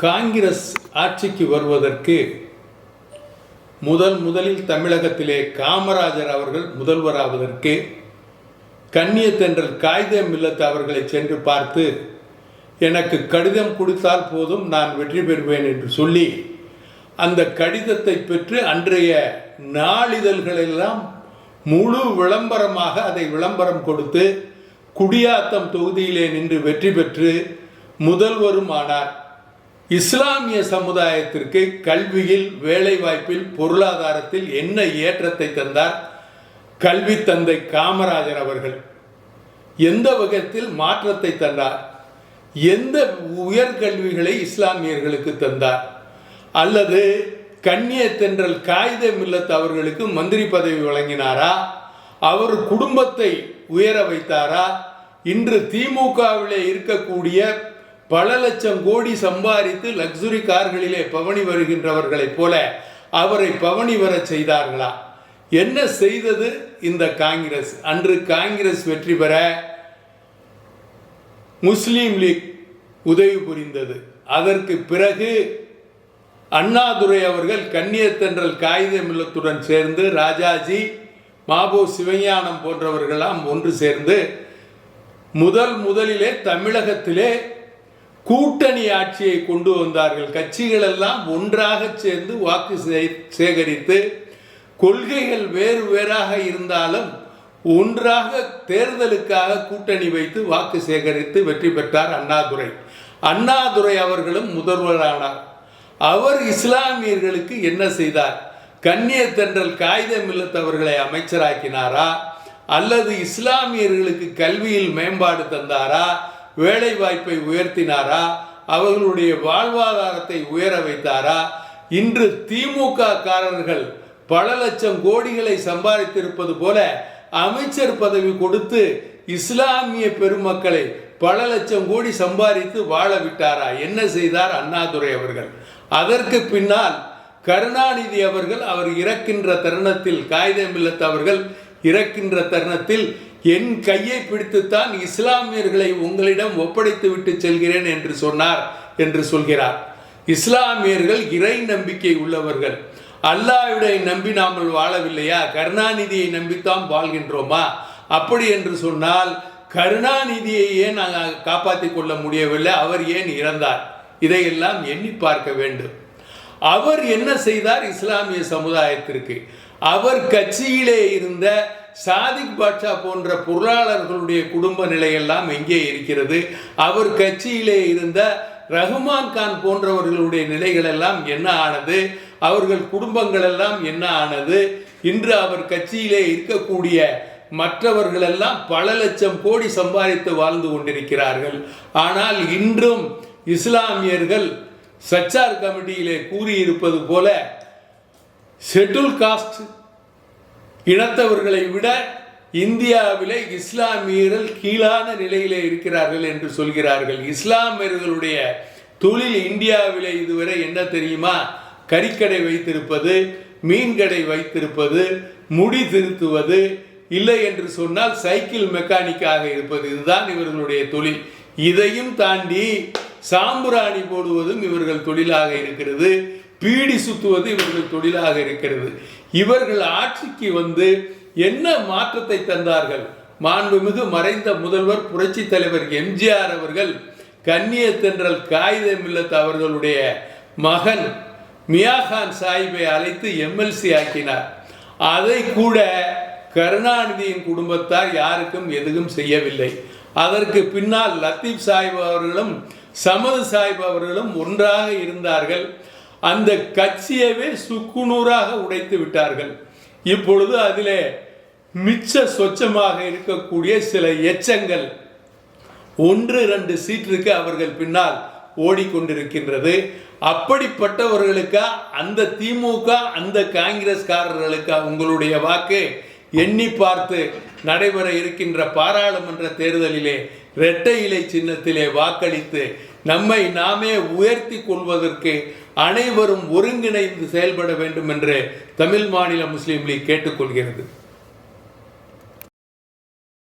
காங்கிரஸ் ஆட்சிக்கு வருவதற்கு முதல் முதலில் தமிழகத்திலே காமராஜர் அவர்கள் முதல்வராவதற்கு கண்ணியத்தென்றல் காகித மில்லத் அவர்களை சென்று பார்த்து எனக்கு கடிதம் கொடுத்தால் போதும் நான் வெற்றி பெறுவேன் என்று சொல்லி அந்த கடிதத்தை பெற்று அன்றைய நாளிதழ்களெல்லாம் முழு விளம்பரமாக அதை விளம்பரம் கொடுத்து குடியாத்தம் தொகுதியிலே நின்று வெற்றி பெற்று முதல்வரும் ஆனார் இஸ்லாமிய சமுதாயத்திற்கு கல்வியில் வேலைவாய்ப்பில் பொருளாதாரத்தில் என்ன ஏற்றத்தை தந்தார்? கல்வி தந்தை காமராஜர் அவர்கள் எந்த வகத்தில் மாற்றத்தை தந்தார்? எந்த உயர்கல்விகளை இஸ்லாமியர்களுக்கு தந்தார்? அல்லது கண்ணிய தென்றல் காகித மில்லத் அவர்களுக்கு மந்திரி பதவி வழங்கினாரா? அவர் குடும்பத்தை உயர வைத்தாரா? இன்று திமுகவிலே இருக்கக்கூடிய பல லட்சம் கோடி சம்பாதித்து லக்ஸுரி கார்களிலே பவனி வருகின்றவர்களைப் போல அவரை பவனி வர செய்தார்களா? என்ன செய்தது இந்த காங்கிரஸ்? அன்று காங்கிரஸ் வெற்றி பெற முஸ்லீம் லீக் உதவி புரிந்தது. அதற்கு பிறகு அண்ணாதுரை அவர்கள் கண்ணியத்தென்றல் காகித மில்லத்துடன் சேர்ந்து ராஜாஜி மாபோ சிவஞானம் போன்றவர்களாம் ஒன்று சேர்ந்து முதல் முதலிலே தமிழகத்திலே கூட்டணி ஆட்சியை கொண்டு வந்தார்கள். கட்சிகள் எல்லாம் ஒன்றாக சேர்ந்து வாக்கு சே- சேகரித்து கொள்கைகள் வேறு வேறாக இருந்தாலும் ஒன்றாக தேர்தலுக்காக கூட்டணி வைத்து வாக்கு சேகரித்து வெற்றி பெற்றார் அண்ணாதுரை. அண்ணாதுரை அவர்களும் முதல்வரானார். அவர் இஸ்லாமியர்களுக்கு என்ன செய்தார்? கண்ணிய தென்றல் காகிதம் இல்லத்தவர்களை அமைச்சராக்கினாரா? அல்லது இஸ்லாமியர்களுக்கு கல்வியில் மேம்பாடு தந்தாரா? வேலை வாய்ப்பை உயர்த்தினாரா? அவர்களுடைய வாழ்வாதாரத்தை உயர வைத்தாரா? இன்று திமுக காரர்கள் பல லட்சம் கோடிகளை சம்பாதித்திருப்பது போல அமைச்சர் பதவி கொடுத்து இஸ்லாமிய பெருமக்களை பல லட்சம் கோடி சம்பாதித்து வாழ விட்டாரா? என்ன செய்தார் அண்ணாதுரை அவர்கள்? அதற்கு பின்னால் கருணாநிதி அவர்கள் அவர் இறக்கின்ற தருணத்தில் காகிதமில்லத் அவர்கள் இறக்கின்ற தருணத்தில் என் கையை பிடித்துத்தான் இஸ்லாமியர்களை உங்களிடம் ஒப்படைத்து விட்டு செல்கிறேன் என்று சொன்னார் என்று சொல்கிறார். இஸ்லாமியர்கள் இறை நம்பிக்கை உள்ளவர்கள். அல்லாவிடை நம்பி நாமல் வாழவில்லையா? கருணாநிதியை நம்பித்தான் வாழ்கின்றோமா? அப்படி என்று சொன்னால் கருணாநிதியை ஏன் நாங்கள் காப்பாற்றி கொள்ள முடியவில்லை? அவர் ஏன் இறந்தார்? இதையெல்லாம் எண்ணி பார்க்க வேண்டும். அவர் என்ன செய்தார்? இஸ்லாமிய சமுதாயத்திற்கு. அவர் கட்சியிலே இருந்த சாதிக் பாட்ஷா போன்ற பொருளாளர்களுடைய குடும்ப நிலையெல்லாம் எங்கே இருக்கிறது? அவர் கட்சியிலே இருந்த ரஹ்மான் கான் போன்றவர்களுடைய நிலைகள் எல்லாம் என்ன ஆனது? அவர்கள் குடும்பங்கள் எல்லாம் என்ன ஆனது? இன்று அவர் கட்சியிலே இருக்கக்கூடிய மற்றவர்களெல்லாம் பல லட்சம் கோடி சம்பாதித்து வாழ்ந்து கொண்டிருக்கிறார்கள். ஆனால் இன்றும் இஸ்லாமியர்கள் சச்சார் கமிட்டியிலே கூறியிருப்பது போல ஷெட்யூல் காஸ்ட் இனத்தவர்களை விட இந்தியாவிலே இஸ்லாமியர்கள் கீழான நிலையிலே இருக்கிறார்கள் என்று சொல்கிறார்கள். இஸ்லாமியர்களுடைய தொழில் இந்தியாவிலே இதுவரை என்ன தெரியுமா? கறிக்கடை வைத்திருப்பது மீன்கடை வைத்திருப்பது முடி திருத்துவது இல்லை என்று சொன்னால் சைக்கிள் மெக்கானிக்காக இருப்பது. இதுதான் இவர்களுடைய தொழில். இதையும் தாண்டி சாம்புராணி போடுவதும் இவர்கள் தொழிலாக இருக்கிறது. பீடி சுத்துவது இவர்கள் தொழிலாக இருக்கிறது. இவர்கள் ஆட்சிக்கு வந்து என்ன மாற்றத்தை தந்தார்கள்? மாண்புமிகு மறைந்த முதல்வர் புரட்சி தலைவர் எம்ஜிஆர் அவர்கள் கண்ணிய தென்றல் காகித மில்லத் அவர்களுடைய மகன் மியாகான் சாஹிப்பை அழைத்து எம்எல்சி ஆக்கினார். அதை கூட கருணாநிதியின் குடும்பத்தார் யாருக்கும் எதுவும் செய்யவில்லை. அதற்கு பின்னால் லத்தீப் சாஹிப் அவர்களும் சமது சாஹிப் அவர்களும் ஒன்றாக இருந்தார்கள். அந்த கட்சியவே சுக்குநூறாக உடைத்து விட்டார்கள். இப்பொழுது அதிலே மிச்ச சொச்சமாக இருக்கக்கூடிய சில எச்சங்கள் ஒன்று இரண்டு சீட்டிற்கு அவர்கள் பின்னால் ஓடிக்கொண்டிருக்கின்றது. அப்படிப்பட்டவர்களுக்கா அந்த திமுக அந்த காங்கிரஸ்காரர்களுக்கா உங்களுடைய வாக்கு எண்ணி பார்த்து நடைபெற இருக்கின்ற பாராளுமன்ற தேர்தலிலே இரட்டை இலை சின்னத்திலே வாக்களித்து நம்மை நாமே உயர்த்தி கொள்வதற்கு அனைவரும் ஒருங்கிணைந்து செயல்பட வேண்டும் என்று தமிழ் மாநில முஸ்லீம் லீக் கேட்டுக்கொள்கிறது.